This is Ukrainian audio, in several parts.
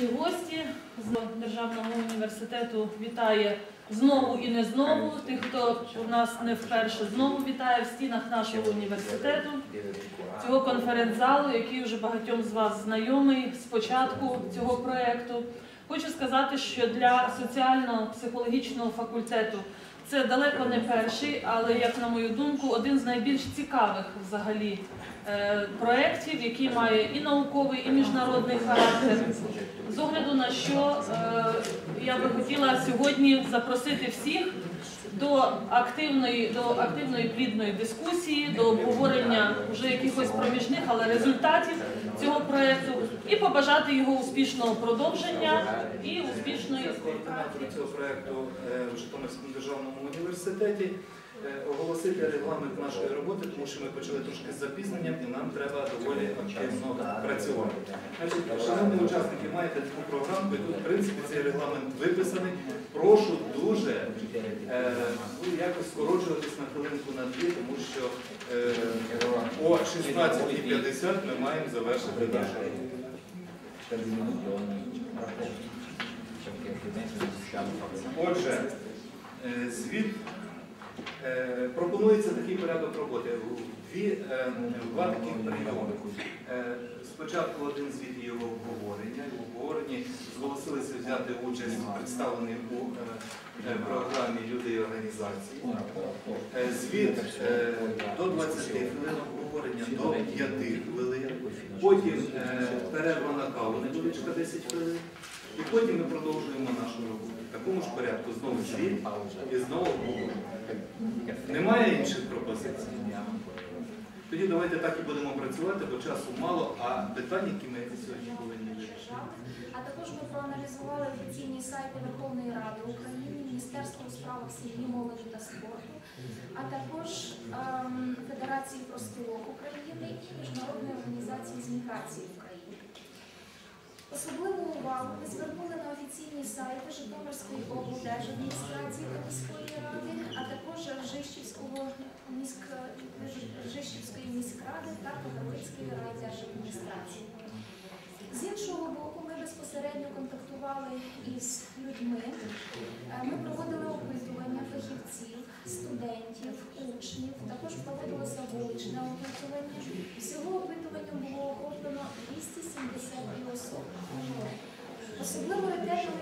наші гості з Державного університету вітає знову і не знову. Тих, хто у нас не вперше знову вітає в стінах нашого університету, цього конференц-залу, який вже багатьом з вас знайомий з початку цього проєкту. Хочу сказати, що для соціально-психологічного факультету це далеко не перший, але, як на мою думку, один з найбільш цікавих взагалі е, проєктів, який має і науковий, і міжнародний характер. З огляду на що е, я би хотіла сьогодні запросити всіх до активної, до активної плідної дискусії, до обговорення вже якихось проміжних, але результатів цього проєкту і побажати його успішного продовження і успішної Координатору цього проєкту е, в Житомирському державному університеті. е, оголосити регламент нашої роботи, тому що ми почали трошки з запізненням і нам треба доволі активно працювати. Значить, шановні учасники, маєте таку програму, і тут, в принципі, цей регламент виписаний. Прошу дуже е, ну, якось скорочуватись на хвилинку на дві, тому що е, о 16.50 ми маємо завершити нашу роботу. Отже, е, звіт е, пропонується такий порядок роботи. Дві, е, два таких прийоми. Е, Спочатку один звіт його обговорення. В обговоренні зголосилися взяти участь представлені у е, е, програмі люди і організації. Е, Звіт е, до 20 хвилин обговорення до 5 хвилин. Потім е, перерва на каву невеличка 10 хвилин. І потім ми продовжуємо нашу роботу. В такому ж порядку знову звіт і знову обговорення. Інших пропозицій? Тоді давайте так і будемо працювати, бо часу мало, а питання, які ми сьогодні повинні вирішити. А також ми проаналізували офіційні сайти Верховної Ради України, Міністерства у справах сім'ї, молоді та спорту, а також ем, Федерації профспілок України і Міжнародної організації з міграції України. Особливу увагу ми звернули на офіційні сайти Житомирської облдержадміністрації та міської ради, а також Ржищівського міськ... Ржищівської міськради та Кагарлицької райдержадміністрації. З іншого боку, ми безпосередньо контактували із людьми. Е, Ми проводили опитування фахівців, студентів, учнів. Також проводилося вуличне опитування. Всього опитування було охоплено 272 особи. Особливо ретельно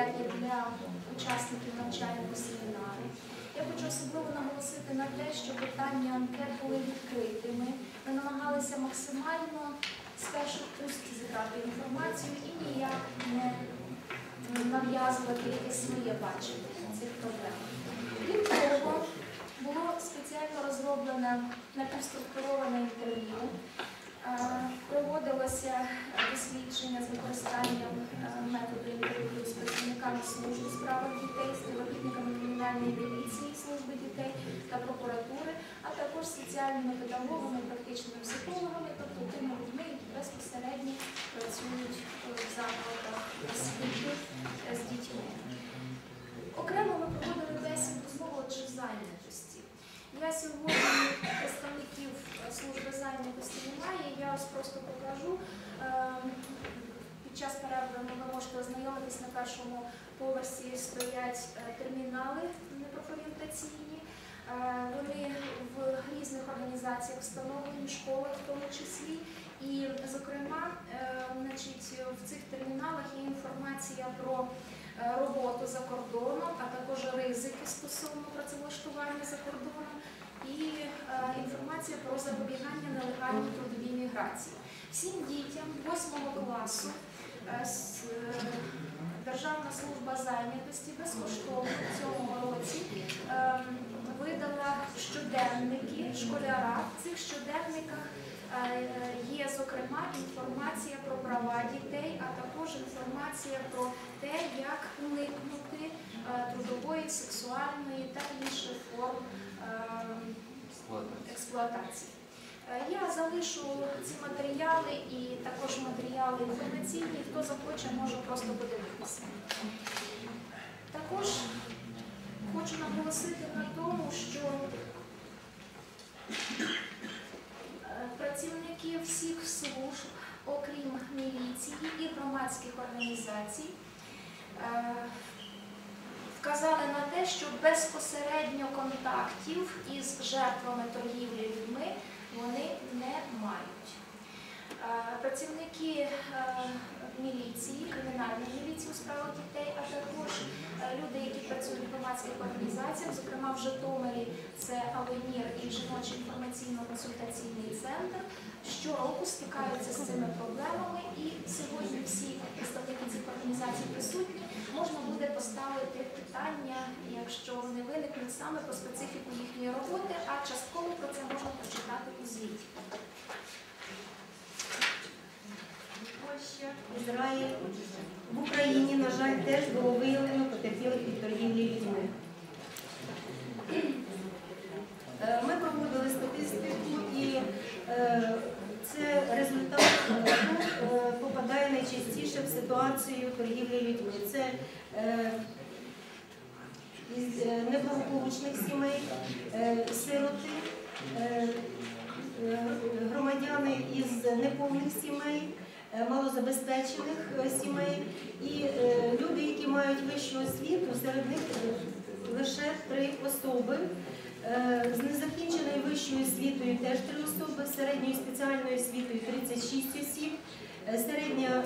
анкети для учасників навчального семінару. Я хочу особливо наголосити на те, що питання анкет були відкритими. Ми намагалися максимально з перших уст зібрати інформацію і ніяк не нав'язувати якесь своє бачення цих проблем. Крім того, було спеціально розроблене напівструктуроване інтерв'ю. Е, Проводилося дослідження з використанням е, методу інтерв'ю з працівниками служби у справах дітей, співробітниками кримінальної міліції, служби дітей та прокуратури, а також соціальними педагогами, практичними психологами, тобто тими людьми, які безпосередньо працюють в закладах освіти з дітьми. Окремо ми проводили бесіду з молодших зайнятості. Я сьогодні представників служби зайнятості немає, я ось просто покажу. Е, Під час перерви ви можете ознайомитись на першому поверсі стоять е, термінали непрофорієнтаційні. Е, Вони в різних організаціях встановлені, школах в тому числі. І, зокрема, е, значить, в цих терміналах є інформація про е, роботу за кордоном, а також ризики стосовно працевлаштування за кордоном і інформація про запобігання нелегальній трудовій міграції. Всім дітям 8 класу Державна служба зайнятості безкоштовно в цьому році е, видала щоденники школяра. В цих щоденниках е, є, зокрема, інформація про права дітей, а також інформація про те, як уникнути е, трудової, сексуальної та інших форм е, експлуатації. Е, Я залишу ці матеріали і також матеріали інформаційні. Хто захоче, може просто подивитися. Також хочу наголосити на тому, що е, працівники всіх служб, окрім міліції і громадських організацій, е, вказали на те, що безпосередньо контактів із жертвами торгівлі людьми вони не мають. Е, Працівники е, міліції, кримінальної міліції у справах дітей, а також е, люди, які працюють в громадських організаціях, зокрема в Житомирі, це Авенір і жіночий інформаційно-консультаційний центр, щороку стикаються з цими проблемами. І сьогодні всі представники цих організацій присутні. Можна буде поставити питання, якщо вони виникнуть саме по специфіку їхньої роботи, а частково про це можна прочитати у звіті. Ізраїль. В Україні, на жаль, теж було виявлено потерпілих від торгівлі людьми. Е, Ми проводили статистику і е, це результат е, хто, е, попадає найчастіше в ситуацію торгівлі людьми. Це е, із е, неблагополучних сімей, е, сироти, е, е, громадяни із неповних сімей, малозабезпечених сімей. І люди, які мають вищу освіту, серед них лише три особи. З незакінченою вищою освітою теж три особи, середньою спеціальною освітою 36 осіб, середня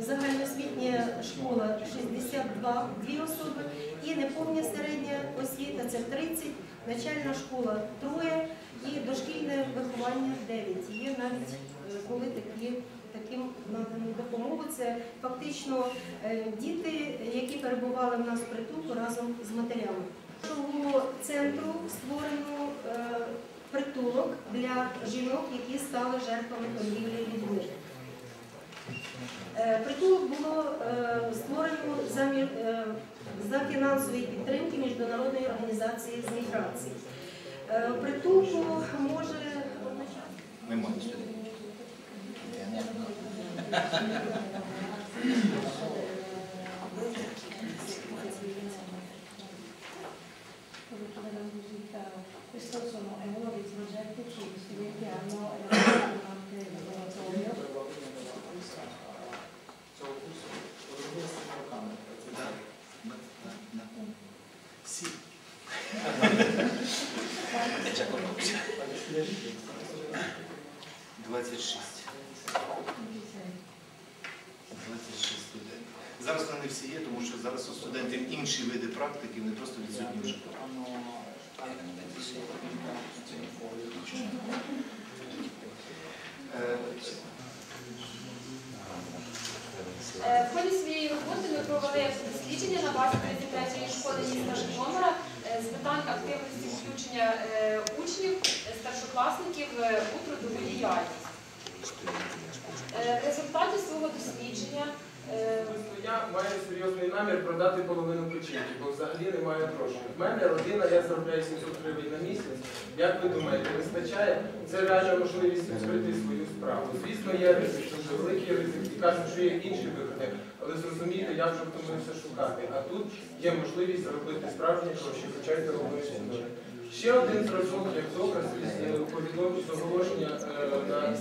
загальноосвітня школа 62 дві особи і неповня середня освіта це 30, начальна школа троє і дошкільне виховання 9. Є навіть е, коли такі таким надану допомогу. Це фактично е, діти, які перебували в нас в притулку разом з матерями. Нашого центру створено е, притулок для жінок, які стали жертвами торгівлі людьми. Притулок було створено за, фінансової підтримки Міжнародної організації з міграції. Е, Притулку може Немає 26. 26 студентів. Зараз вони всі є, тому що зараз у студентів інші види практики, вони просто відсутні вже. В ході своєї роботи ми провели дослідження на базі 33-ї школи міста Житомира е, з питань активності включення е, учнів, е, старшокласників у трудову діяльність. Е, В результаті свого дослідження е, я маю серйозний намір продати половину печеньки, бо взагалі немає грошей. В мене родина, я заробляю 700 гривень на місяць. Як ви думаєте, вистачає? Це реальна можливість відкрити свою справу. Звісно, є ризик, дуже великий ризик, і кажуть, що є інші виходи. Але зрозумійте, я вже втомився шукати. А тут є можливість заробити справжні гроші, хоча й дорогою ціною. Ще один як доказ, е, повідомлення оголошення е, на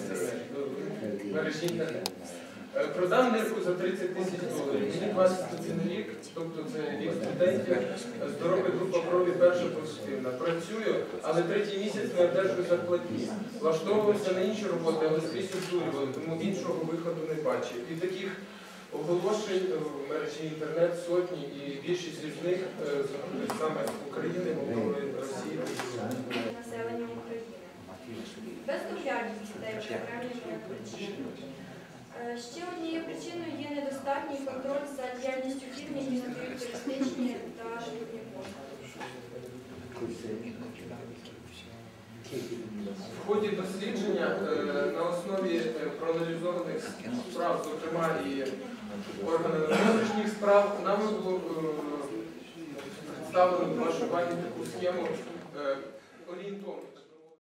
мережі інтернет. Е, Продам нирку за 30 тисяч доларів. Мені 21 рік, тобто це вік студентів. Здорова група крові перша позитивна. Працюю, але третій місяць не одержую зарплатні. Влаштовувався на інші роботи, але скрізь обдурювали, тому іншого виходу не бачив. І таких оголошень в мережі інтернет сотні, і більшість з них е, саме з України, Молдови, Росії. населенням України. Бездоглядність дітей в окремі причин. Е, Ще однією причиною є недостатній контроль за діяльністю фірм, які надають туристичні та жилітні послуги. В ході дослідження е, на основі проаналізованих справ, зокрема і органами внутрішніх справ, нами було е, представлено в вашій увазі таку схему е, орієнтовну.